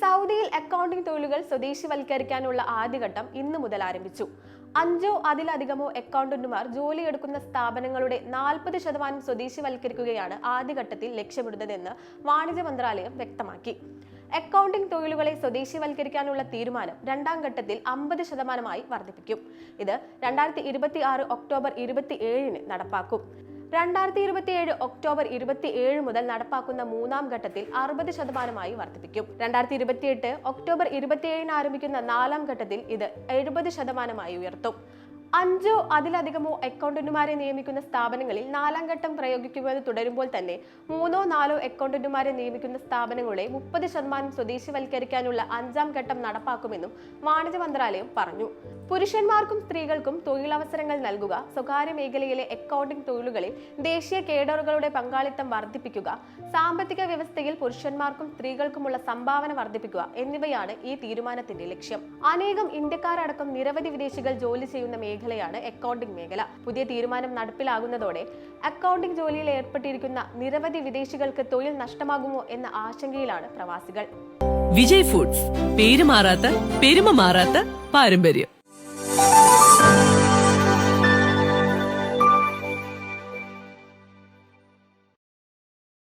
സൗദിയിൽ അക്കൗണ്ടിംഗ് തൊഴിലുകൾ സ്വദേശിവൽക്കരിക്കാനുള്ള ആദ്യഘട്ടം ഇന്ന് മുതൽ ആരംഭിച്ചു. അഞ്ചോ അതിലധികമോ അക്കൗണ്ടന്റുമാർ ജോലിയെടുക്കുന്ന സ്ഥാപനങ്ങളുടെ നാൽപ്പത് ശതമാനം സ്വദേശിവൽക്കരിക്കുകയാണ് ആദ്യഘട്ടത്തിൽ ലക്ഷ്യമിടുന്നതെന്ന് വാണിജ്യ മന്ത്രാലയം വ്യക്തമാക്കി. അക്കൗണ്ടിംഗ് തൊഴിലുകളെ സ്വദേശിവൽക്കരിക്കാനുള്ള തീരുമാനം രണ്ടാം ഘട്ടത്തിൽ അമ്പത് ശതമാനമായി വർദ്ധിപ്പിക്കും. ഇത് രണ്ടായിരത്തി ഇരുപത്തി ആറ് ഒക്ടോബർ ഇരുപത്തി ഏഴിന് നടപ്പാക്കും. രണ്ടായിരത്തി ഇരുപത്തിയേഴ് ഒക്ടോബർ ഇരുപത്തിയേഴ് മുതൽ നടപ്പാക്കുന്ന മൂന്നാം ഘട്ടത്തിൽ അറുപത് ശതമാനമായി വർദ്ധിപ്പിക്കും. രണ്ടായിരത്തി ഇരുപത്തിയെട്ട് ഒക്ടോബർ ഇരുപത്തിയേഴിന് ആരംഭിക്കുന്ന നാലാം ഘട്ടത്തിൽ ഇത് എഴുപത് ശതമാനമായി ഉയർത്തും. അഞ്ചോ അതിലധികമോ അക്കൗണ്ടന്റുമാരെ നിയമിക്കുന്ന സ്ഥാപനങ്ങളിൽ നാലാം ഘട്ടം പ്രയോഗിക്കുന്നത് തുടരുമ്പോൾ തന്നെ മൂന്നോ നാലോ അക്കൗണ്ടന്റുമാരെ നിയമിക്കുന്ന സ്ഥാപനങ്ങളെ മുപ്പത് ശതമാനം സ്വദേശിവൽക്കരിക്കാനുള്ള അഞ്ചാം ഘട്ടം നടപ്പാക്കുമെന്നും വാണിജ്യ മന്ത്രാലയം പറഞ്ഞു. പുരുഷന്മാർക്കും സ്ത്രീകൾക്കും തൊഴിലവസരങ്ങൾ നൽകുക സ്വകാര്യ മേഖലയിലെ അക്കൗണ്ടിംഗ് തൊഴിലുകളിൽ ദേശീയ കേഡറുകളുടെ പങ്കാളിത്തം വർദ്ധിപ്പിക്കുക സാമ്പത്തിക വ്യവസ്ഥയിൽ പുരുഷന്മാർക്കും സ്ത്രീകൾക്കുമുള്ള സംഭാവന വർദ്ധിപ്പിക്കുക എന്നിവയാണ് ഈ തീരുമാനത്തിന്റെ ലക്ഷ്യം. അനേകം ഇന്ത്യക്കാരടക്കം നിരവധി വിദേശികൾ ജോലി ചെയ്യുന്ന മേഖലയാണ് അക്കൗണ്ടിംഗ് മേഖല. പുതിയ തീരുമാനം നടപ്പിലാകുന്നതോടെ അക്കൗണ്ടിംഗ് ജോലിയിൽ ഏർപ്പെട്ടിരിക്കുന്ന നിരവധി വിദേശികൾക്ക് തൊഴിൽ നഷ്ടമാകുമോ എന്ന ആശങ്കയിലാണ് പ്രവാസികൾ. വിജയ് ഫുഡ്സ് പേര് മാറാത്ത പെരുമ മാറാത്ത പാരമ്പര്യം.